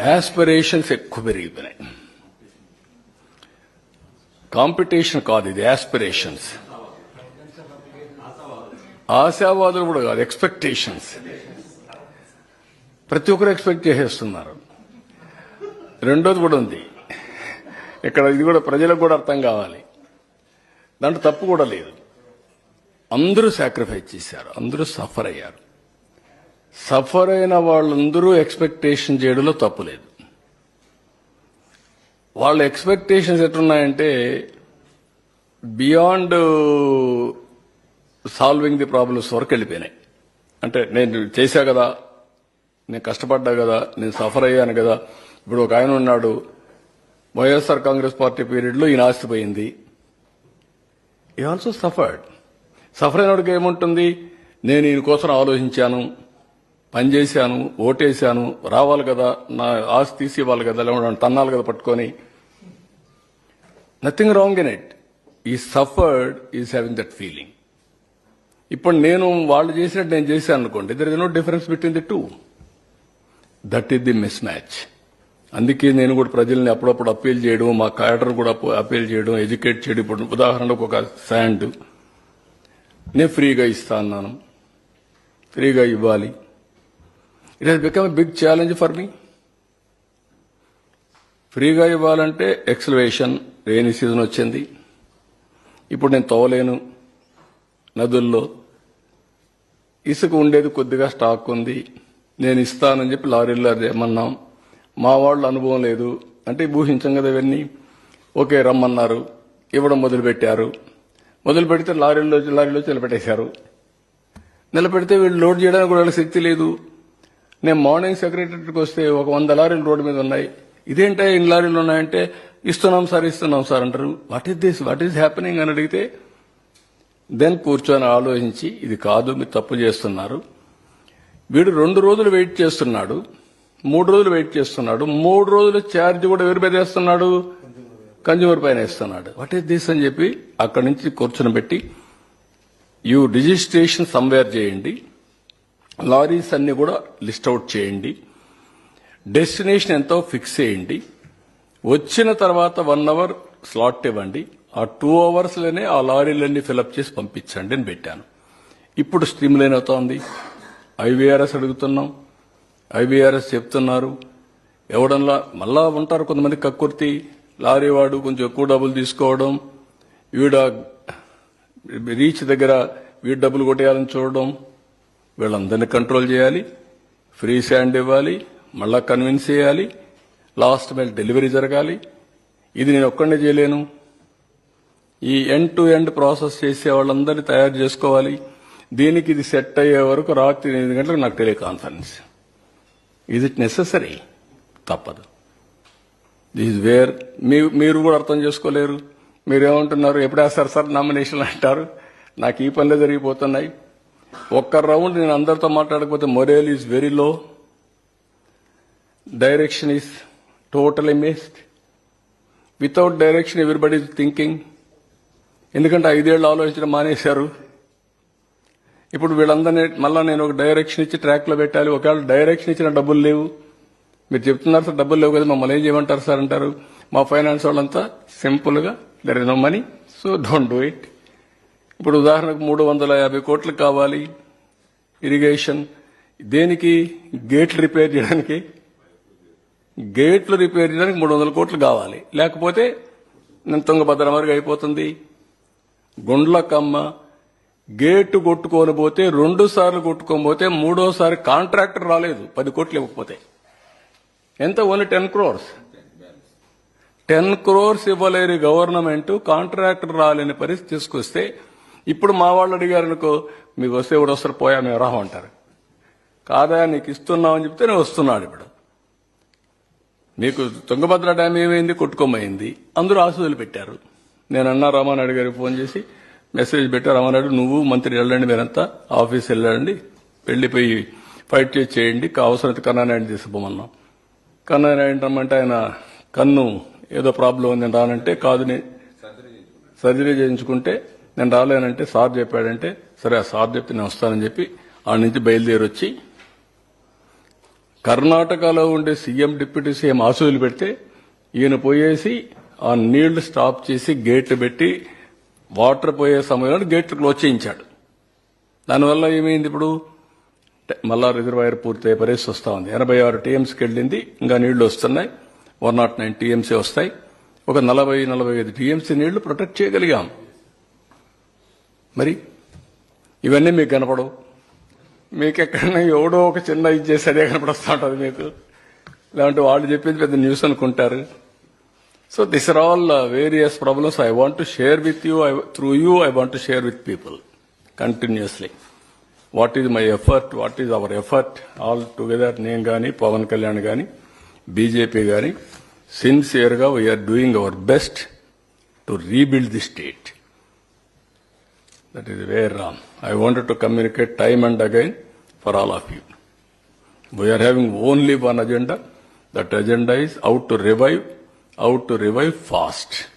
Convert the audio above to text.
Aspirations ఎక్కువ పెరిగిపోయినాయి. Competition కాదు ఇది యాస్పిరేషన్స్ ఆశావాదులు కూడా కాదు ఎక్స్పెక్టేషన్స్ ప్రతి ఒక్కరు ఎక్స్పెక్ట్ చేసేస్తున్నారు. రెండోది కూడా ఉంది. ఇక్కడ ఇది కూడా ప్రజలకు కూడా అర్థం కావాలి. దాంట్లో తప్పు కూడా లేదు. అందరూ సాక్రిఫైస్ చేశారు అందరూ సఫర్ అయ్యారు. సఫర్ అయిన వాళ్ళందరూ ఎక్స్పెక్టేషన్ చేయడంలో తప్పులేదు వాళ్ళ ఎక్స్పెక్టేషన్స్ ఎట్లున్నాయంటే బియాండ్ సాల్వింగ్ ది ప్రాబ్లమ్స్ వరకు వెళ్ళిపోయినాయి. అంటే నేను చేశా కదా నేను కష్టపడ్డా కదా నేను సఫర్ అయ్యాను కదా ఇప్పుడు ఒక ఆయన ఉన్నాడు వైఎస్ఆర్ కాంగ్రెస్ పార్టీ పీరియడ్లో ఈయన ఆస్తిపోయింది. ఈ ఆల్సో సఫర్డ్ సఫర్ అయినోడికి ఏముంటుంది? నేను ఈయన కోసం ఆలోచించాను. పనిచేశాను ఓటేశాను రావాలి కదా నా ఆస్తి తీసి ఇవ్వాలి కదా లేకుండా తన్నాలి కదా పట్టుకొని. Nothing wrong in it he suffered is having that feeling ఇప్పుడు నేను వాళ్ళు చేసినట్టు నేను చేశాను అనుకోండి there is no difference between the two that is the mismatch అందుకే నేను కూడా ప్రజల్ని అప్పుడప్పుడు అప్పీల్ చేయడం మా క్యాడర్ కూడా అప్పీల్ చేయడం ఎడ్యుకేట్ చేయడం. ఇప్పుడు ఉదాహరణకు ఒక శాండ్ నేను ఫ్రీగా ఇస్తా అన్నాను. ఫ్రీగా ఇవ్వాలి. It has become a big challenge for me ఫ్రీగా ఇవ్వాలంటే ఎక్సలవేషన్ రెయినీ సీజన్ వచ్చింది. ఇప్పుడు నేను తోలేను నదుల్లో ఇసుక ఉండేది కొద్దిగా స్టాక్ ఉంది. నేను ఇస్తానని చెప్పి లారీల్లో ఏమన్నాం మా వాళ్ళు అనుభవం లేదు. అంటే ఊహించం కదా ఇవన్నీ. ఓకే రమ్మన్నారు. ఇవ్వడం మొదలుపెట్టారు. మొదలు పెడితే లారీలో లారీలో నిలబెట్టేశారు. నిలబెడితే వీళ్ళు లోడ్ చేయడానికి కూడా శక్తి లేదు. నేను మార్నింగ్ సెక్రటరీకి వస్తే ఒక వంద లారీలు రోడ్డు మీద ఉన్నాయి. ఇదేంటే ఇన్ని లారీలు ఉన్నాయంటే ఇస్తున్నాం సార్ ఇస్తున్నాం సార్ అంటారు. What is this what is happening అని అడిగితే దెన్ కూర్చొని ఆలోచించి ఇది కాదు మీరు తప్పు చేస్తున్నారు. వీడు రెండు రోజులు వెయిట్ చేస్తున్నాడు మూడు రోజులు వెయిట్ చేస్తున్నాడు మూడు రోజులు ఛార్జ్ కూడా ఎవరి మీద వేస్తున్నాడు? కన్జ్యూమర్ పైన వేస్తున్నాడు. వాట్ ఈస్ దిస్ అని చెప్పి అక్కడి నుంచి కూర్చొని పెట్టి యూ రిజిస్ట్రేషన్ సమ్వేర్ చేయండి. లారీస్ అన్ని కూడా లిస్ట్ అవుట్ చేయండి. డెస్టినేషన్ ఎంతో ఫిక్స్ చేయండి. వచ్చిన తర్వాత వన్ అవర్ స్లాట్ ఇవ్వండి. ఆ టూ అవర్స్లోనే ఆ లారీలన్నీ ఫిలప్ చేసి పంపించండి అని పెట్టాను. ఇప్పుడు స్ట్రీమ్ లైన్ అవుతోంది. ఐవీఆర్ఎస్ అడుగుతున్నాం. ఐవీఆర్ఎస్ చెప్తున్నారు. ఎవడన్నా మళ్ళా ఉంటారు కొంతమంది కక్కుర్తి లారీ వాడు కొంచెం ఎక్కువ డబ్బులు తీసుకోవడం వీడ రీచ్ దగ్గర వీడు డబ్బులు కొట్టేయాలని చూడడం వీళ్ళందరినీ కంట్రోల్ చేయాలి ఫ్రీ శాండ్ ఇవ్వాలి మళ్ళా కన్విన్స్ చేయాలి లాస్ట్ మైల్ డెలివరీ జరగాలి. ఇది నేను ఒక్కడే చేయలేను. ఈ ఎండ్ టు ఎండ్ ప్రాసెస్ చేసే వాళ్ళందరినీ తయారు చేసుకోవాలి. దీనికి ఇది సెట్ అయ్యే వరకు రాత్రి ఎనిమిది గంటలకు నాకు టెలికాన్ఫరెన్స్ ఈజ్ ఇట్ నెససరీ తప్పదు. దిస్ వేర్ మీ మీరు కూడా అర్థం చేసుకోలేరు. మీరేమంటున్నారు ఎప్పుడు వేస్తారు సార్ నామినేషన్లు అంటారు? నాకు ఈ పనులే జరిగిపోతున్నాయి. ఒక్క రౌండ్ నేను అందరితో మాట్లాడకపోతే morale is very low direction is totally missed without direction everybody is thinking ఎందుకంటే ఐదేళ్ళు ఆలోచించడం మానేశారు. ఇప్పుడు వీళ్ళందరినీ మళ్ళీ నేను ఒక డైరెక్షన్ ఇచ్చి ట్రాక్లో పెట్టాలి. ఒకవేళ డైరెక్షన్ ఇచ్చిన డబ్బులు లేవు. మీరు చెప్తున్నారు సార్ డబ్బులు లేవు కదా మమ్మల్ని ఏం చేయమంటారు సార్ అంటారు. మా ఫైనాన్స్ వాళ్ళంతా సింపుల్గా there is no money so don't do it ఇప్పుడు ఉదాహరణకు మూడు వందల యాభై కోట్లు కావాలి. ఇరిగేషన్ దేనికి? గేట్లు రిపేర్ చేయడానికి. గేట్లు రిపేర్ చేయడానికి మూడు వందల కోట్లు కావాలి. లేకపోతే నేను తుంగభద్రం మరుగు అయిపోతుంది. గుండ్లకమ్మ గేటు కొట్టుకొని పోతే రెండు సార్లు కొట్టుకొని పోతే మూడోసారి కాంట్రాక్టర్ రాలేదు. పది కోట్లు ఇవ్వకపోతే. ఎంత? Only ten crores. Ten crores ఇవ్వలేని గవర్నమెంట్ కాంట్రాక్టర్ రాలేని పరిస్థితి తీసుకొస్తే ఇప్పుడు మా వాళ్ళు అడిగారు అనుకో మీకు వస్తే ఇప్పుడు వస్తారు? పోయా మేము రాహం అంటారు. కాదా నీకు ఇస్తున్నామని చెప్తే నేను వస్తున్నాడు ఇప్పుడు. మీకు తుంగభద్ర డ్యామ్ ఏమైంది? కొట్టుకోమైంది? అందరూ ఆశలు పెట్టారు. నేను అన్నా రామానాయుడు గారికి ఫోన్ చేసి మెసేజ్ పెట్టా. రామానాయుడు నువ్వు మంత్రి వెళ్ళండి మీరంతా ఆఫీస్ వెళ్ళండి వెళ్ళిపోయి ఫైట్ చేసి చేయండి అవసరమైతే కన్నానాయుడు తీసుకుపోమన్నాం. కన్నానాయుడు రమ్మంటే ఆయన కన్ను ఏదో ప్రాబ్లం ఉంది రానంటే కాదు సర్జరీ చేయించుకుంటే నేను రాలేనంటే సార్ చెప్పాడంటే సరే ఆ సార్ చెప్తే నేను వస్తానని చెప్పి ఆ నుంచి బయలుదేరి వచ్చి కర్ణాటకలో ఉండే సీఎం డిప్యూటీ సీఎం ఆసూలు పెడితే ఈయన పోయేసి ఆ నీళ్ళు స్టాప్ చేసి గేట్లు పెట్టి వాటర్ పోయే సమయంలో గేట్లు క్లోజ్ చేయించాడు. దానివల్ల ఏమైంది ఇప్పుడు? మళ్ళా రిజర్వాయర్ పూర్తయ్యే పరిస్థితి వస్తూ ఉంది. ఎనభై ఆరు టీఎంసీకి వెళ్ళింది ఇంకా నీళ్ళు వస్తున్నాయి. వన్ నాట్ నైన్ టీఎంసీ వస్తాయి. ఒక నలభై నలభై ఐదు టీఎంసీ నీళ్ళు ప్రొటెక్ట్ చేయగలిగాం. మరి ఇవన్నీ మీకు కనపడవు. మీకు ఎక్కడైనా ఎవడో ఒక చిన్న ఇది చేసి అదే ఉంటుంది మీకు. లేదంటే వాళ్ళు చెప్పేది పెద్ద న్యూస్ అనుకుంటారు. So this are all various problems I want to share with you I through you I want to share with people continuously. What is my effort what is our effort? All together నేను కానీ పవన్ కళ్యాణ్ కానీ BJP కానీ సిన్సియర్గా we're doing our best to rebuild the state That is where um, I wanted to communicate time and again for all of you. We are having only one agenda. That agenda is how to revive, how to revive fast.